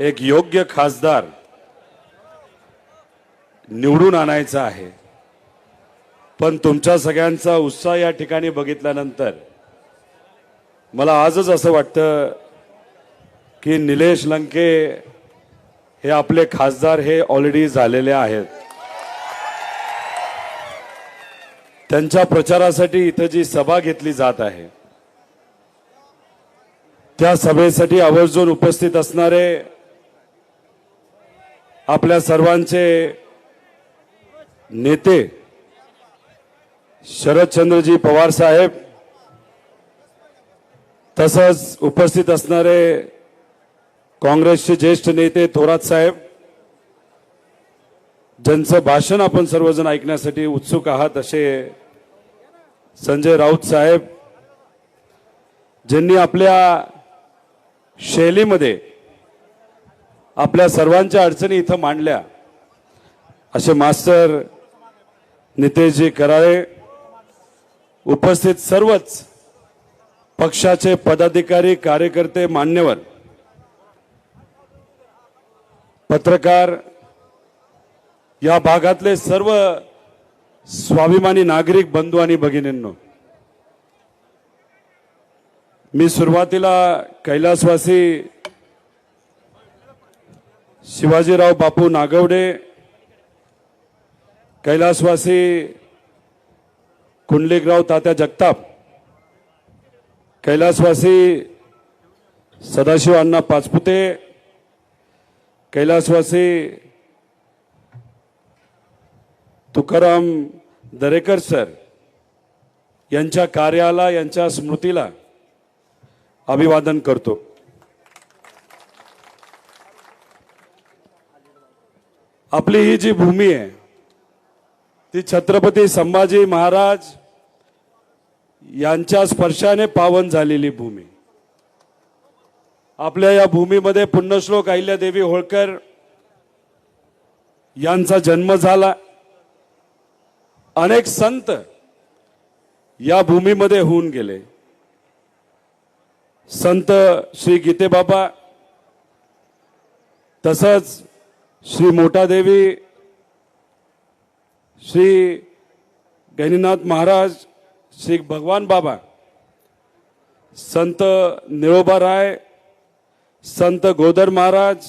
एक योग्य खासदार निवडून आणायचा आहे. पण तुमच्या सगळ्यांचा उत्साह या ठिकाणी बघितल्यानंतर मला आजच असं वाटतं की निलेश लंके हे आपले खासदार हे ऑलरेडी झालेले आहेत. त्यांच्या प्रचारासाठी इथं जी सभा घेतली जात आहे त्या सभेसाठी आवर्जून उपस्थित असणारे आपल्या सर्वांचे नेते शरदचंद्रजी पवार साहेब तसंच उपस्थित असणारे काँग्रेसचे ज्येष्ठ नेते थोरात साहेब ज्यांचं भाषण आपण सर्वजण ऐकण्यासाठी उत्सुक आहात असे संजय राऊत साहेब ज्यांनी आपल्या शैलीमध्ये आपल्या सर्वांच्या अडचणी इथं मांडल्या. असे मास्टर नितेशजी कराळे उपस्थित सर्वच पक्षाचे पदाधिकारी कार्यकर्ते मान्यवर पत्रकार या भागातले सर्व स्वाभिमानी नागरिक बंधू आणि भगिनींनो मी सुरुवातीला कैलासवासी शिवाजीराव बापू नागवडे कैलासवासी कुंडलिकराव तात्या जगताप कैलासवासी सदाशिव अण्णा पाचपुते कैलासवासी तुकाराम दरेकर सर यांच्या कार्याला यांच्या स्मृतीला अभिवादन करतो. आपली ही जी भूमी आहे ती छत्रपती संभाजी महाराज यांच्या स्पर्शाने पावन झालेली भूमी. आपल्या या भूमीमध्ये पुण्यश्लोक अहिल्यादेवी होळकर यांचा जन्म झाला. अनेक संत या भूमीमध्ये होऊन गेले. संत श्री गीतेबाबा तसंच श्री मोठादेवी श्री गैनीनाथ महाराज श्री भगवान बाबा संत निळोबा राय संत गोदर महाराज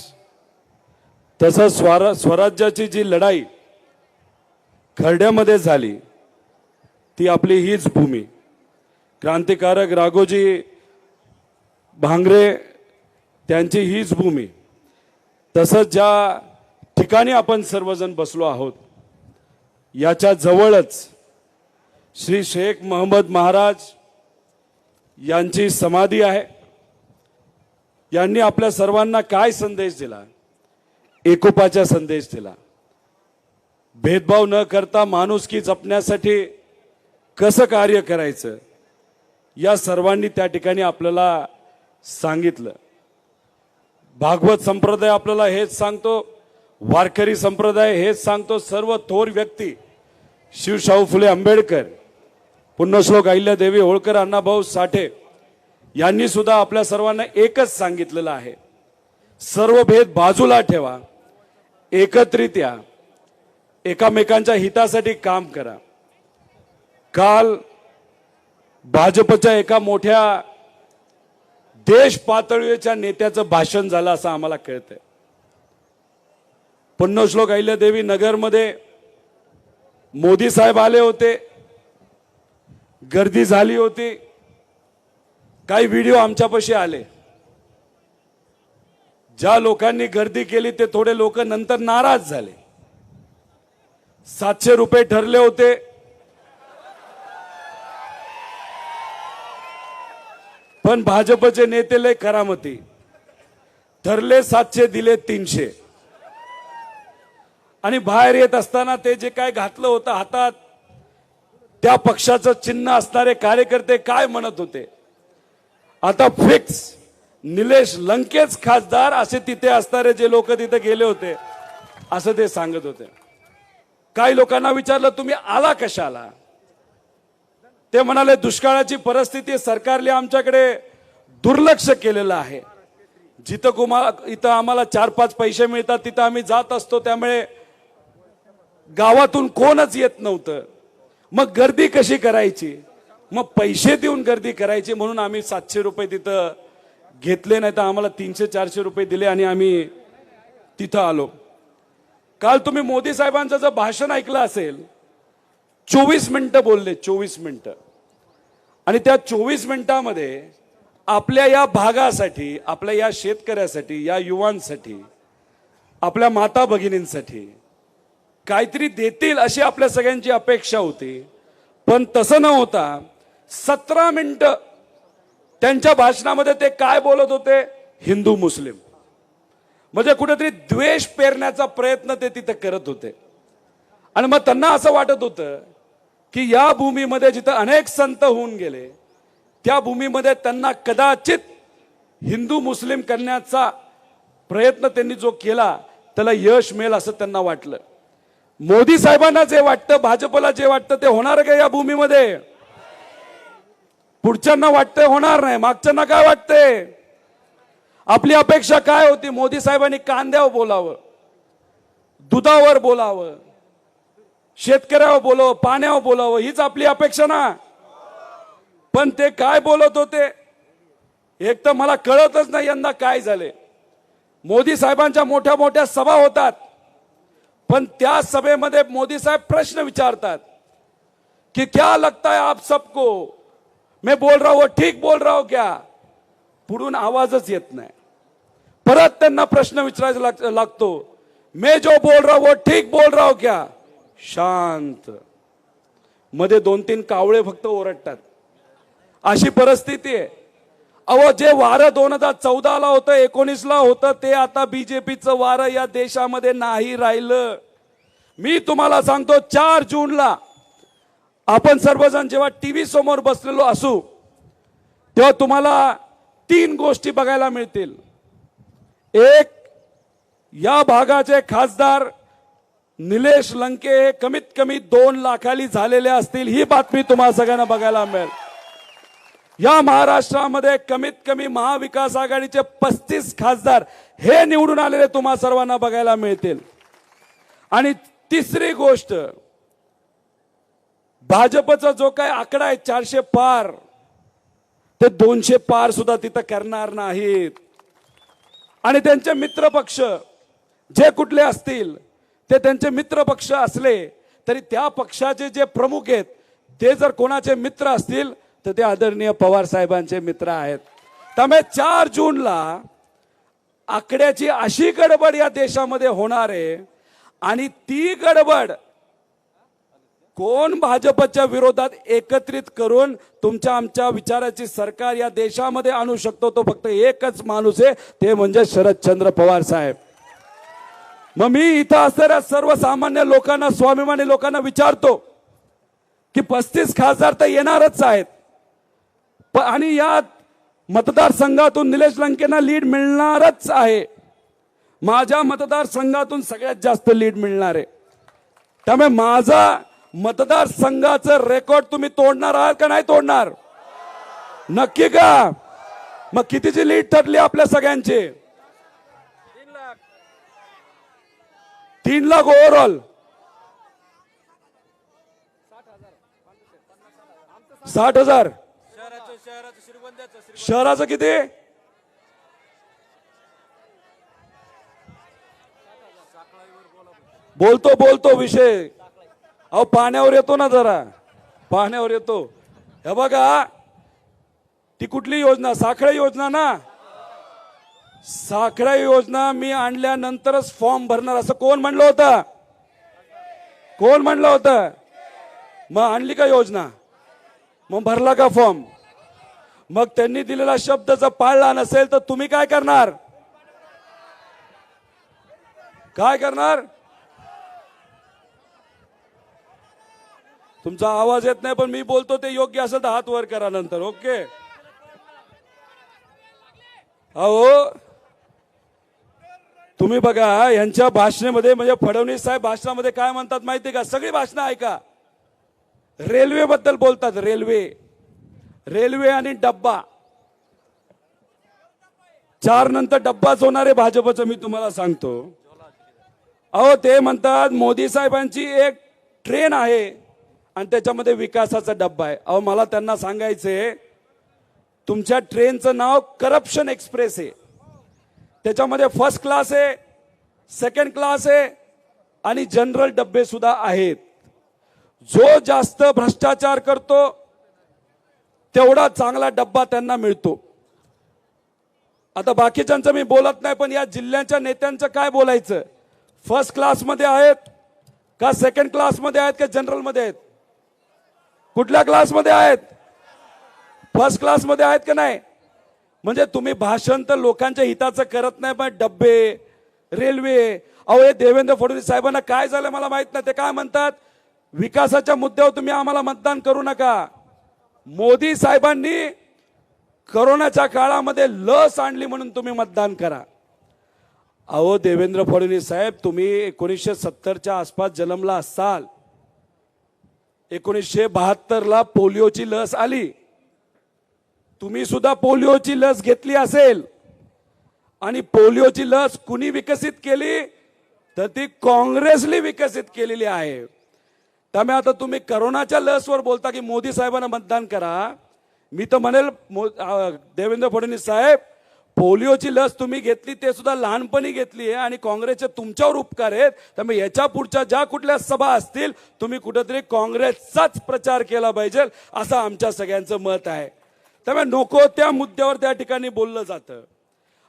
तसंच स्वारा स्वराज्याची जी लढाई खरड्यामध्ये झाली ती आपली हीच भूमी. क्रांतिकारक राघोजी भांगरे त्यांची हीच भूमी. तसंच ज्या ठिकाणी आपण सर्वजण बसलो आहोत. याच्या जवळच श्री शेख महम्मद महाराज यांची समाधी आहे. यांनी आपल्या सर्वांना काय संदेश दिला? एकोपाचा संदेश दिला. भेदभाव न करता माणुसकी जपण्यासाठी कसं कार्य करायचं? या सर्वांनी त्या ठिकाणी आपल्याला सांगितलं. भागवत संप्रदाय आपल्याला हेच सांगतो. वारकरी संप्रदाय हेच सांगतो सर्व थोर व्यक्ती. शिवशाहू फुले आंबेडकर पुण्यश्लोक अहिल्यादेवी होळकर अण्णाभाऊ साठे यांनी सुद्धा आपल्या सर्वांना एकच सांगितलेलं आहे. सर्व भेद बाजूला ठेवा एकत्रित्या एकामेकांच्या हितासाठी काम करा. काल भाजपच्या एका मोठ्या देश पातळीच्या नेत्याचं भाषण झालं असं आम्हाला कळतंय. पुण्यश्लोक अहिल्यादेवी नगरमध्ये. मोदी साहेब आले होते. गर्दी झाली होती. काही व्हिडिओ आमच्यापाशी आले. ज्या लोकांनी गर्दी केली ते थोडे लोक नंतर नाराज झाले. सातशे रुपये ठरले होते. पण भाजपचे नेते लय करामती. ठरले सातशे दिले तीनशे. आणि बाहेर येत असताना ते जे काय घातलं होतं हातात त्या पक्षाचं चिन्ह असणारे कार्यकर्ते काय म्हणत होते? आता फिक्स निलेश लंकेच खासदार असे तिथे असणारे जे लोक तिथे गेले होते असं ते सांगत होते. काही लोकांना विचारलं तुम्ही आला कशाला? ते म्हणाले दुष्काळाची परिस्थिती सरकारने आमच्याकडे दुर्लक्ष केलेलं आहे. जिथं कुमा इथं आम्हाला चार पाच पैसे मिळतात तिथं आम्ही जात असतो त्यामुळे गावातून कोणच येत नव्हतं. मग गर्दी कशी करायची? मग पैसे देऊन गर्दी करायची म्हणून आम्ही सातशे रुपये तिथं घेतले नाही तर आम्हाला तीनशे चारशे रुपये दिले आणि आम्ही तिथं आलो. काल तुम्ही मोदी साहेबांचं जर भाषण ऐकलं असेल चोवीस मिनिटं बोलले चोवीस मिनिटं. आणि त्या चोवीस मिनिटामध्ये आपल्या या भागासाठी आपल्या या शेतकऱ्यासाठी या युवांसाठी आपल्या माता भगिनींसाठी काहीतरी देतील अशी आपल्या सगळ्यांची अपेक्षा होती. पण तसं न होता सतरा मिनटं त्यांच्या भाषणामध्ये ते काय बोलत होते? हिंदू मुस्लिम. म्हणजे कुठेतरी द्वेष पेरण्याचा प्रयत्न ते तिथं करत होते. आणि मग त्यांना असं वाटत होतं की या भूमीमध्ये जिथं अनेक संत होऊन गेले त्या भूमीमध्ये त्यांना कदाचित हिंदू मुस्लिम करण्याचा प्रयत्न त्यांनी जो केला त्याला यश मिळेल असं त्यांना वाटलं. मोदी साहेबांना जे वाटतं भाजपला जे वाटतं ते होणार का या भूमीमध्ये? पुढच्यांना वाटतंय होणार नाही. मागच्यांना काय वाटतंय? आपली अपेक्षा काय होती? मोदी साहेबांनी कांद्यावर बोलावं दुधावर बोलावं शेतकऱ्यावर बोलावं पाण्यावर बोलावं हीच आपली अपेक्षा ना? पण ते काय बोलत होते? एक तर मला कळतच नाही यंदा काय झाले. मोदी साहेबांच्या मोठ्या मोठ्या सभा होतात. पण त्या सभेमध्ये मोदी साहेब प्रश्न विचारतात कि क्या लगता है आप सबको? मैं बोल रहा हूं ठीक बोल रहा हूं क्या? पुढून आवाजच येत नाही. परत त्यांना प्रश्न विचारायचा लाग- लागतो. मैं जो बोल रहा हूं ठीक बोल रहा हूं क्या? शांत. मध्ये दोन तीन कावळे फक्त ओरडतात. अशी परिस्थिती आहे. अहो जे वारं दोन हजार चौदाला होतं एकोणीसला होतं ते आता बीजेपीचं वारं या देशामध्ये नाही राहिलं. मी तुम्हाला सांगतो चार जूनला आपण सर्वजण जेव्हा टी व्ही समोर बसलेलो असू तेव्हा तुम्हाला तीन गोष्टी बघायला मिळतील. एक या भागाचे खासदार निलेश लंके हे कमीत कमी दोन लाखाली झालेले असतील ही बातमी तुम्हाला सगळ्यांना बघायला मिळेल. या महाराष्ट्रामध्ये कमीत कमी महाविकास आघाडीचे पस्तीस खासदार हे निवडून आलेले तुम्हा सर्वांना बघायला मिळतील. आणि तिसरी गोष्ट भाजपचा जो काय आकडा आहे चारशे पार ते दोनशे पार सुद्धा तिथं करणार नाहीत. आणि त्यांचे मित्र पक्ष जे कुठले असतील ते त्यांचे मित्र पक्ष असले तरी त्या पक्षाचे जे प्रमुख आहेत ते जर कोणाचे मित्र असतील तर ते आदरणीय पवार साहेबांचे मित्र आहेत. त्यामुळे चार जूनला आकड्याची अशी गडबड या देशामध्ये होणार आहे आणि ती गडबड कोण भाजपच्या विरोधात एकत्रित करून तुमच्या आमच्या विचाराची सरकार या देशामध्ये आणू शकतो तो फक्त एकच माणूस आहे ते म्हणजे शरदचंद्र पवार साहेब. मग मी इथं असणाऱ्या सर्वसामान्य लोकांना स्वाभिमानी लोकांना विचारतो की पस्तीस खासदार तर येणारच आहेत. आणि या मतदारसंघातून निलेश लंकेंना लीड मिळणारच आहे. माझ्या मतदारसंघातून सगळ्यात जास्त लीड मिळणार आहे. त्यामुळे माझा मतदारसंघाचं रेकॉर्ड तुम्ही तोडणार आहात का नाही तोडणार? नक्की का? मग कितीची लीड ठरली आपल्या सगळ्यांची? तीन लाख तीन लाख ओव्हरऑल साठ हजार. शहराचं किती? बोलतो बोलतो विषय. अहो पाण्यावर येतो ना जरा. पाण्यावर येतो. हे बघा ती कुठली योजना? साखळी योजना ना? साखळा योजना मी आणल्यानंतरच फॉर्म भरणार. असं कोण म्हणलं होतं? कोण म्हणलं होतं? मग आणली का योजना? मग भरला का फॉर्म? मग त्यांनी दिलेला शब्द जर पाळला नसेल तर तुम्ही काय करणार? काय करणार? तुमचा आवाज येत नाही पण मी बोलतो ते योग्य असेल तर हात वर करा नंतर ओके? अहो तुम्ही बघा यांच्या भाषणेमध्ये म्हणजे फडणवीस साहेब भाषणामध्ये काय म्हणतात माहिती का? सगळी भाषणं ऐका. रेल्वे बद्दल बोलतात रेल्वे. रेल्वे आणि डब्बा. चार नंतर डब्बाच होणार आहे भाजपचं मी तुम्हाला सांगतो. अहो ते म्हणतात मोदी साहेबांची एक ट्रेन आहे आणि त्याच्यामध्ये विकासाचा डब्बा आहे. अहो मला त्यांना सांगायचंय तुमच्या ट्रेनचं नाव करप्शन एक्सप्रेस आहे. त्याच्यामध्ये फर्स्ट क्लास आहे सेकंड क्लास आहे आणि जनरल डब्बे सुद्धा आहेत. जो जास्त भ्रष्टाचार करतो तेवढा चांगला डब्बा त्यांना मिळतो. आता बाकीच्यांचं मी बोलत नाही पण या जिल्ह्याच्या नेत्यांचं काय बोलायचं? फर्स्ट क्लासमध्ये आहेत का सेकंड क्लासमध्ये आहेत का जनरलमध्ये आहेत? कुठल्या क्लासमध्ये आहेत? फर्स्ट क्लासमध्ये आहेत का नाही? म्हणजे तुम्ही भाषण तर लोकांच्या हिताचं करत नाही पण डब्बे रेल्वे अहो हे देवेंद्र फडणवीस साहेबांना काय झालं मला माहीत नाही ते काय म्हणतात? विकासाच्या मुद्द्यावर तुम्ही आम्हाला मतदान करू नका. मोदी साहेबांनी करोनाच्या काळामध्ये लस आणली म्हणून तुम्ही मतदान करा. अहो देवेंद्र फडणवीस साहेब तुम्ही एकोणीसशे सत्तरच्या आसपास जन्मला असाल. एकोणीसशे बहात्तरला पोलिओची लस आली. तुम्ही सुद्धा पोलिओची लस घेतली असेल. आणि पोलिओची लस कुणी विकसित केली? तर ती काँग्रेसने विकसित केलेली आहे. त्यामुळे आता तुम्ही करोनाच्या लसवर बोलता की मोदी साहेबांना मतदान करा. मी तर म्हणेल मो- देवेंद्र फडणवीस साहेब पोलिओची लस तुम्ही घेतली ते सुद्धा लहानपणी घेतली आहे आणि काँग्रेसचे तुमच्यावर उपकार आहेत. त्यामुळे याच्या पुढच्या ज्या कुठल्या सभा असतील तुम्ही कुठेतरी काँग्रेसचाच प्रचार केला पाहिजे असं आमच्या सगळ्यांचं मत आहे. त्यामुळे नको त्या मुद्द्यावर त्या ठिकाणी बोललं जातं.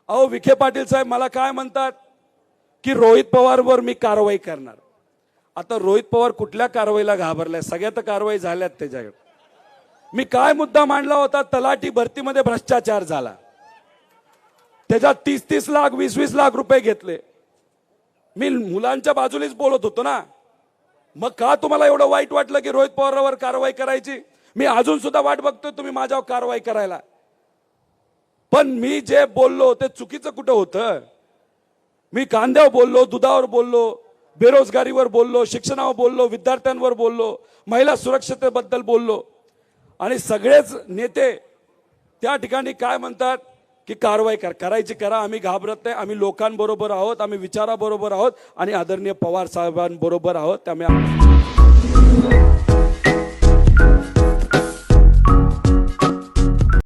अहो विखे पाटील साहेब मला काय म्हणतात की रोहित पवारवर मी कारवाई करणार. आता रोहित पवार कुठल्या कारवाईला घाबरलाय? सगळ्या तर कारवाई झाल्यात त्याच्याकडे. मी काय मुद्दा मांडला होता? तलाठी भरतीमध्ये भ्रष्टाचार झाला. त्याच्यात तीस तीस लाख वीस वीस लाख रुपये घेतले. मी मुलांच्या बाजूनेच बोलत होतो ना. मग का तुम्हाला एवढं वाईट वाटलं की रोहित पवारावर कारवाई करायची? मी अजून सुद्धा वाट बघतोय तुम्ही माझ्यावर कारवाई करायला. पण मी जे बोललो ते चुकीचं कुठं होतं? मी कांद्यावर बोललो दुधावर बोललो. बेरोजगारीवर बोललो शिक्षणावर बोललो विद्यार्थ्यांवर बोललो महिला सुरक्षतेबद्दल बोललो. आणि सगळेच नेते त्या ठिकाणी काय म्हणतात की कारवाई कर करायची करा आम्ही घाबरत नाही आम्ही लोकांबरोबर आहोत आम्ही विचाराबरोबर आहोत आणि आदरणीय पवार साहेबांबरोबर आहोत त्यामुळे